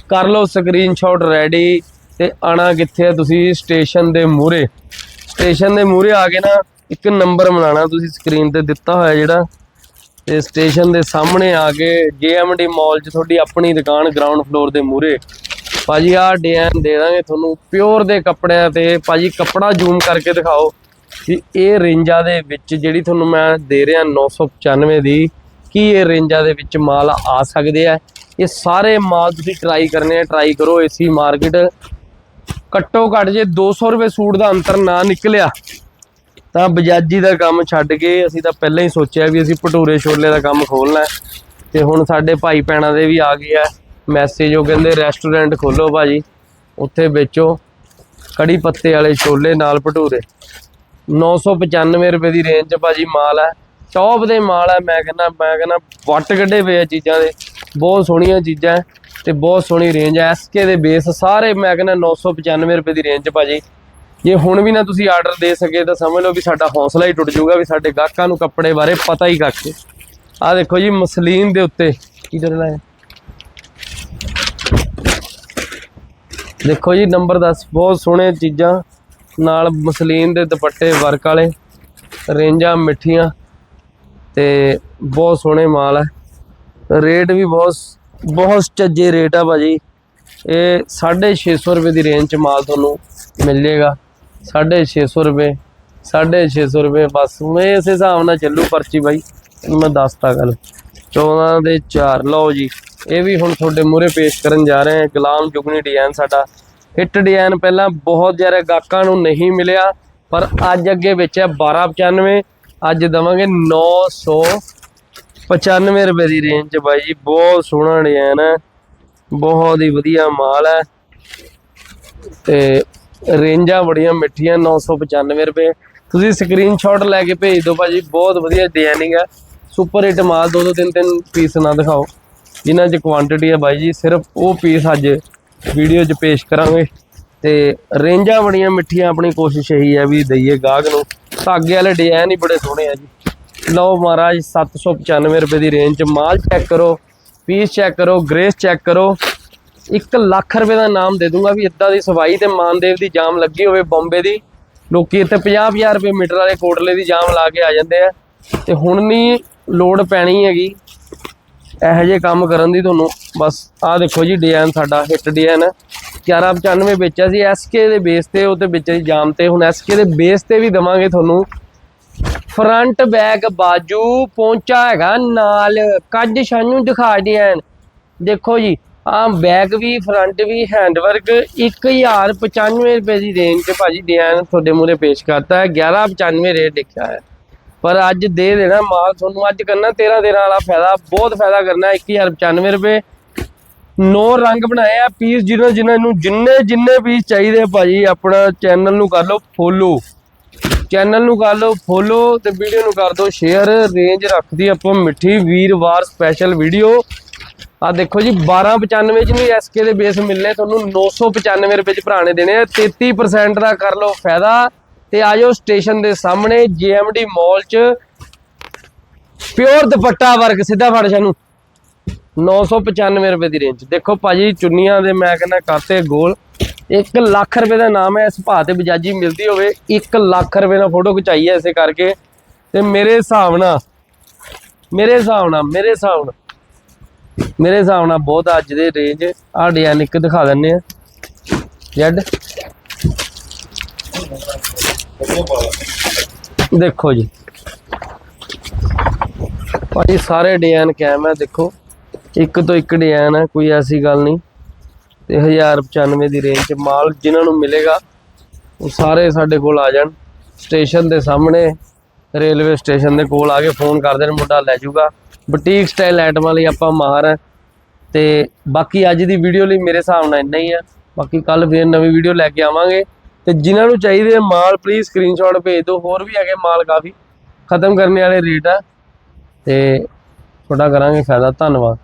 ਕਰ ਲਓ ਸਕਰੀਨਸ਼ਾਟ ਰੈਡੀ ਤੇ ਆਣਾ ਕਿੱਥੇ ਹੈ ਤੁਸੀਂ ਸਟੇਸ਼ਨ ਦੇ ਮੂਹਰੇ? ਸਟੇਸ਼ਨ ਦੇ ਮੂਹਰੇ ਆ ਕੇ ਨਾ ਇੱਕ ਨੰਬਰ ਬਣਾਉਣਾ ਤੁਸੀਂ ਸਕਰੀਨ ਤੇ ਦਿੱਤਾ ਹੋਇਆ ਜਿਹੜਾ। ਤੇ ਸਟੇਸ਼ਨ ਦੇ ਸਾਹਮਣੇ ਆ ਕੇ ਜੀਐਮਡੀ ਮਾਲ 'ਚ ਤੁਹਾਡੀ ਆਪਣੀ ਦੁਕਾਨ ਗਰਾਊਂਡ ਫਲੋਰ ਦੇ ਮੂਹਰੇ। ਭਾਜੀ ਆਹ ਡਿਜ਼ਾਈਨ ਦੇ ਦਾਂਗੇ ਤੁਹਾਨੂੰ ਪਿਓਰ ਦੇ ਕੱਪੜਿਆਂ ਤੇ। ਭਾਜੀ ਕੱਪੜਾ ਜ਼ੂਮ ਕਰਕੇ ਦਿਖਾਓ ਕਿ ਇਹ ਰੇਂਜਾਂ ਦੇ ਵਿੱਚ ਜਿਹੜੀ ਤੁਹਾਨੂੰ ਮੈਂ ਦੇ ਰਿਹਾ 995 ਦੀ, ਕੀ ਇਹ ਰੇਂਜਾਂ ਦੇ ਵਿੱਚ ਮਾਲ ਆ ਸਕਦੇ ਆ? ਇਹ ਸਾਰੇ ਮਾਲ ਤੁਸੀਂ ਟਰਾਈ ਕਰਨੇ ਆ ਟਰਾਈ ਕਰੋ, ਏਸੀ ਮਾਰਕੀਟ ਘੱਟੋ ਘੱਟ ਜੇ 200 ਰੁਪਏ ਸੂਟ ਦਾ ਅੰਤਰ ਨਾ ਨਿਕਲਿਆ, ਤਾਂ ਬਜਾਜੀ ਦਾ ਕੰਮ ਛੱਡ ਕੇ ਅਸੀਂ ਤਾਂ ਪਹਿਲਾਂ ਹੀ ਸੋਚਿਆ ਵੀ ਅਸੀਂ ਭਟੂਰੇ ਛੋਲੇ ਦਾ ਕੰਮ ਖੋਲਣਾ ਹੈ। ਤੇ ਹੁਣ ਸਾਡੇ ਭਾਈ ਭੈਣਾਂ ਦੇ ਵੀ ਆ ਗਏ ਆ। ਮੈਸੇਜ ਉਹ ਕਹਿੰਦੇ ਰੈਸਟੋਰੈਂਟ ਖੋਲੋ ਭਾਜੀ, ਉੱਥੇ ਵੇਚੋ ਕੜੀ ਪੱਤੇ ਵਾਲੇ ਛੋਲੇ ਨਾਲ ਭਟੂਰੇ। 995 ਰੁਪਏ ਦੀ ਰੇਂਜ 'ਚ ਭਾਜੀ ਮਾਲ ਹੈ। ਟੌਪ ਦੇ ਮਾਲ ਹੈ, ਮੈਂ ਕਹਿੰਦਾ ਮੈਂ ਕਹਿੰਦਾ, ਵੱਟ ਕੱਢੇ ਪਏ ਆ ਚੀਜ਼ਾਂ ਦੇ। ਬਹੁਤ ਸੋਹਣੀਆਂ ਚੀਜ਼ਾਂ ਤੇ ਬਹੁਤ ਸੋਹਣੀ ਰੇਂਜ ਹੈ ਐਸਕੇ ਦੇ ਬੇਸ ਸਾਰੇ ਮੈਂ ਕਹਿੰਦਾ 995 ਰੁਪਏ ਦੀ ਰੇਂਜ 'ਚ ਭਾਜੀ। ਜੇ ਹੁਣ ਵੀ ਨਾ ਤੁਸੀਂ ਆਰਡਰ ਦੇ ਸਕੇ ਤਾਂ ਸਮਝ ਲਓ ਵੀ ਸਾਡਾ ਹੌਸਲਾ ਹੀ ਟੁੱਟ ਜਾਊਗਾ ਵੀ ਸਾਡੇ ਗਾਹਕਾਂ ਨੂੰ ਕੱਪੜੇ ਬਾਰੇ ਪਤਾ ਹੀ ਕੱਖ ਆ ਦੇਖੋ ਜੀ ਮਸਲੀਨ ਦੇ ਉੱਤੇ ਕੀ ਡਰਨਾ ਹੈ। ਦੇਖੋ ਜੀ ਨੰਬਰ 10 ਬਹੁਤ ਸੋਹਣੇ ਚੀਜ਼ਾਂ ਨਾਲ ਮਸਲੀਨ ਦੇ ਦੁਪੱਟੇ, ਵਰਕ ਵਾਲੇ, ਰੇਂਜਾਂ ਮਿੱਠੀਆਂ ਤੇ ਬਹੁਤ ਸੋਹਣੇ ਮਾਲ ਹੈ ਰੇਟ ਵੀ ਬਹੁਤ ਬਹੁਤ ਚੱਜੇ ਰੇਟ ਆ ਭਾਜੀ। ਇਹ 650 ਰੁਪਏ ਦੀ ਰੇਂਜ ਚ ਮਾਲ ਤੁਹਾਨੂੰ ਮਿਲ ਜਾਏਗਾ 650 ਰੁਪਏ 650 ਰੁਪਏ ਬਸ। ਮੈਂ ਇਸ ਹਿਸਾਬ ਨਾਲ ਚੱਲੂ ਪਰਚੀ ਬਾਈ ਤੁਹਾਨੂੰ ਮੈਂ ਦੱਸਤਾ ਗੱਲ। 14 ਦੇ 4 ਲਓ ਜੀ, ਇਹ ਵੀ ਹੁਣ ਤੁਹਾਡੇ ਮੂਹਰੇ ਪੇਸ਼ ਕਰਨ ਜਾ ਰਹੇ ਹਾਂ। ਗੁਲਾਮ ਜੁਗਨੀ ਡਿਜ਼ਾਈਨ ਸਾਡਾ। ਹਿੱਟ ਡਿਜ਼ਾਈਨ ਪਹਿਲਾਂ ਬਹੁਤ ਜ਼ਿਆਦਾ ਗਾਹਕਾਂ ਨੂੰ ਨਹੀਂ ਮਿਲਿਆ, ਪਰ ਅੱਜ ਅੱਗੇ ਵੇਚਿਆ 1295 ਅੱਜ ਦਵਾਂਗੇ 995 ਰੁਪਏ ਦੀ ਰੇਂਜ ਚ ਬਾਈ ਜੀ, ਬਹੁਤ ਸੋਹਣਾ ਡਿਜ਼ਾਈਨ ਹੈ। ਬਹੁਤ ਹੀ ਵਧੀਆ ਮਾਲ ਹੈ। ਤੇ ਰੇਂਜਾਂ ਬੜੀਆਂ ਮਿੱਠੀਆਂ 995 ਰੁਪਏ। ਤੁਸੀਂ ਸਕਰੀਨਸ਼ਾਟ ਲੈ ਕੇ ਭੇਜ ਦਿਓ ਭਾਜੀ, ਬਹੁਤ ਵਧੀਆ ਡਿਜ਼ਾਈਨਿੰਗ ਹੈ। ਸੁਪਰ ਹਿੱਟ ਮਾਲ ਦੋ ਦੋ ਤਿੰਨ ਤਿੰਨ ਪੀਸ ਨਾ ਦਿਖਾਓ। ਜਿਨ੍ਹਾਂ 'ਚ ਕੁਆਂਟੀਟੀ ਹੈ ਬਾਈ ਜੀ, ਸਿਰਫ ਉਹ ਪੀਸ ਅੱਜ ਵੀਡੀਓ 'ਚ ਪੇਸ਼ ਕਰਾਂਗੇ। ਤੇ ਰੇਂਜਾਂ ਬੜੀਆਂ ਮਿੱਠੀਆਂ, ਆਪਣੀ ਕੋਸ਼ਿਸ਼ ਇਹੀ ਹੈ ਵੀ ਦਈਏ ਗਾਹਕ ਨੂੰ। ਧਾਗੇ ਵਾਲੇ ਡਿਜ਼ਾਈਨ ਹੀ ਬੜੇ ਸੋਹਣੇ ਆ ਜੀ। ਲਓ ਮਹਾਰਾਜ 795 ਰੁਪਏ ਦੀ ਰੇਂਜ 'ਚ ਮਾਲ ਚੈੱਕ ਕਰੋ ਪੀਸ ਚੈੱਕ ਕਰੋ ਗ੍ਰੇਸ ਚੈੱਕ ਕਰੋ। 1 ਲੱਖ ਰੁਪਏ ਦਾ ਨਾਮ ਦੇ ਦੂੰਗਾ ਵੀ ਇੱਦਾਂ ਦੀ ਸਵਾਈ ਤੇ ਮਾਨਦੇਵ ਦੀ ਜਾਮ ਲੱਗੀ ਹੋਵੇ ਬੰਬੇ ਦੀ। ਲੋਕੀ ਇੱਥੇ 50-50 ਰੁਪਏ ਮੀਟਰ ਵਾਲੇ ਕੋਟਲੇ ਦੀ ਜਾਮ ਲਾ ਕੇ ਆ ਜਾਂਦੇ ਆ। ਤੇ ਹੁਣ ਨਹੀਂ ਲੋਡ ਪੈਣੀ ਹੈਗੀ। ਇਹੋ ਜਿਹੇ ਕੰਮ ਕਰਨ ਦੀ ਤੁਹਾਨੂੰ। ਬਸ ਆਹ ਦੇਖੋ ਜੀ ਡਿਜ਼ਾਈਨ ਸਾਡਾ ਹਿੱਟ ਡਿਜ਼ਾਈਨ ਹੈ 1195 ਵੇਚਿਆ ਸੀ ਐਸਕੇ ਦੇ ਬੇਸ ਤੇ, ਉਹ ਤੇ ਵੇਚਿਆ ਜਾਮ ਤੇ। ਹੁਣ ਐਸਕੇ ਦੇ ਬੇਸ ਤੇ ਵੀ ਦਵਾਂਗੇ ਤੁਹਾਨੂੰ। ਫਰੰਟ ਬੈਕ ਬਾਜੂ ਪਹੁੰਚਾ ਹੈਗਾ ਨਾਲ, ਕੱਜ ਸਾਨੂੰ ਦਿਖਾ ਡਿਜ਼ਾਈਨ ਦੇਖੋ ਜੀ ਆ ਬੈਕ ਵੀ, ਫਰੰਟ ਵੀ, ਹੈਂਡਵਰਕ 1095 ਰੁਪਏ ਦੀ ਰੇਂਜ ਤੇ ਭਾਜੀ ਡਿਜ਼ਾਈਨ ਤੁਹਾਡੇ ਮੂਹਰੇ ਪੇਸ਼ ਕਰਤਾ ਹੈ। 1195 ਰੇਟ ਲਿਖਿਆ ਹੈ। ਪਰ ਅੱਜ ਦੇ ਦੇਣਾ ਮਾਲ ਤੁਹਾਨੂੰ ਅੱਜ ਕਰਨਾ 13 13 ਵਾਲਾ ਫਾਇਦਾ, ਬਹੁਤ ਫਾਇਦਾ ਕਰਨਾ 1095 ਰੁਪਏ। ਨੌ ਰੰਗ ਬਣਾਏ ਆ, ਪੀਸ ਜਿਹਨਾਂ ਜਿਹਨਾਂ ਨੂੰ ਜਿੰਨੇ ਜਿੰਨੇ ਪੀਸ ਚਾਹੀਦੇ ਭਾਜੀ, ਆਪਣਾ ਚੈਨਲ ਨੂੰ ਕਰ ਲਓ, ਫੋਲੋ। ਚੈਨਲ ਨੂੰ ਕਰ ਲਓ ਫੋਲੋ ਤੇ ਵੀਡੀਓ ਨੂੰ ਕਰ ਦਿਓ ਸ਼ੇਅਰ ਰੇਂਜ ਰੱਖਦੀ ਆਪਾਂ ਮਿੱਠੀ ਵੀਰਵਾਰ ਸਪੈਸ਼ਲ ਵੀਡੀਓ ਆ ਦੇਖੋ ਜੀ 1295 ਚ ਨਹੀਂ ਐਸਕੇ ਦੇ ਬੇਸ ਮਿਲਨੇ ਤੁਹਾਨੂੰ 995 ਰੁਪਏ ਚ ਭਰਾਣੇ ਦੇਣੇ ਆ। 33% ਦਾ ਕਰ ਲਓ ਫਾਇਦਾ ਤੇ ਆ ਜਾਓ ਸਟੇਸ਼ਨ ਦੇ ਸਾਹਮਣੇ ਜੀਐਮਡੀ ਮਾਲ ਚ। ਪਿਓਰ ਦੁਪੱਟਾ ਵਰਕ ਸਿੱਧਾ ਫੜ ਸਾਨੂੰ। 995 ਰੁਪਏ ਦੀ ਰੇਂਜ ਦੇਖੋ ਭਾਜੀ, ਚੁੰਨੀਆਂ ਦੇ ਮੈਂ ਕਹਿੰਦਾ ਕਰਤੇ ਗੋਲ। 1 ਲੱਖ ਰੁਪਏ ਦਾ ਨਾਮ ਹੈ, ਇਸ ਭਾਅ ਤੇ ਬਜਾਜੀ ਮਿਲਦੀ ਹੋਵੇ 1 ਲੱਖ ਰੁਪਏ ਨਾਲ ਫੋਟੋ ਖਿਚਾਈ ਹੈ ਇਸੇ ਕਰਕੇ। ਤੇ ਮੇਰੇ ਹਿਸਾਬ ਨਾਲ, ਮੇਰੇ ਹਿਸਾਬ ਨਾਲ, ਮੇਰੇ ਹਿਸਾਬ ਨਾਲ, ਮੇਰੇ ਹਿਸਾਬ ਨਾਲ ਬਹੁਤ ਅੱਜ ਦੇ ਰੇਂਜ ਆ ਡਿਜ਼ਾਈਨ ਇੱਕ ਦਿਖਾ ਦਿੰਨੇ ਆ ਜੈਡ ਦੇਖੋ ਜੀ। ਭਾਜੀ, ਸਾਰੇ ਡਿਜ਼ਾਈਨ ਕਾਇਮ ਹੈ, ਦੇਖੋ। ਇੱਕ ਤੋਂ ਇੱਕ ਡਿਜ਼ਾਈਨ ਹੈ, ਕੋਈ ਐਸੀ ਗੱਲ ਨਹੀਂ। ਤੇ 1095 ਦੀ ਰੇਂਜ ਚ ਮਾਲ ਜਿਨ੍ਹਾਂ ਨੂੰ ਮਿਲੇਗਾ, ਉਹ ਸਾਰੇ ਸਾਡੇ ਕੋਲ ਆ ਜਾਣ। ਸਟੇਸ਼ਨ ਦੇ ਸਾਹਮਣੇ ਰੇਲਵੇ ਸਟੇਸ਼ਨ ਦੇ ਕੋਲ ਆ ਕੇ ਫੋਨ ਕਰ ਦੇਣ, ਮੁੰਡਾ ਲੈ ਜਾਊਗਾ। ਬੁਟੀਕ ਸਟਾਈਲ ਆਈਟਮਾਂ ਲਈ ਆਪਾਂ ਮਾਹਰ ਹੈ ਤੇ ਬਾਕੀ ਅੱਜ ਦੀ ਵੀਡੀਓ ਲਈ ਮੇਰੇ ਹਿਸਾਬ ਨਾਲ ਇੰਨਾ ਹੀ ਆ। ਬਾਕੀ ਕੱਲ ਫੇਰ ਨਵੀਂ ਵੀਡੀਓ ਲੈ ਕੇ ਆਵਾਂਗੇ। ਤੇ ਜਿਨ੍ਹਾਂ ਨੂੰ ਚਾਹੀਦੇ ਮਾਲ ਪਲੀਜ਼ ਸਕਰੀਨਸ਼ਾਟ ਭੇਜ ਦਿਓ। ਹੋਰ ਵੀ ਹੈਗੇ ਮਾਲ ਕਾਫੀ। ਖਤਮ ਕਰਨ ਵਾਲੇ ਰੇਟ ਆ। ਤੇ ਤੁਹਾਡਾ ਕਰਾਂਗੇ ਫਾਇਦਾ। ਧੰਨਵਾਦ।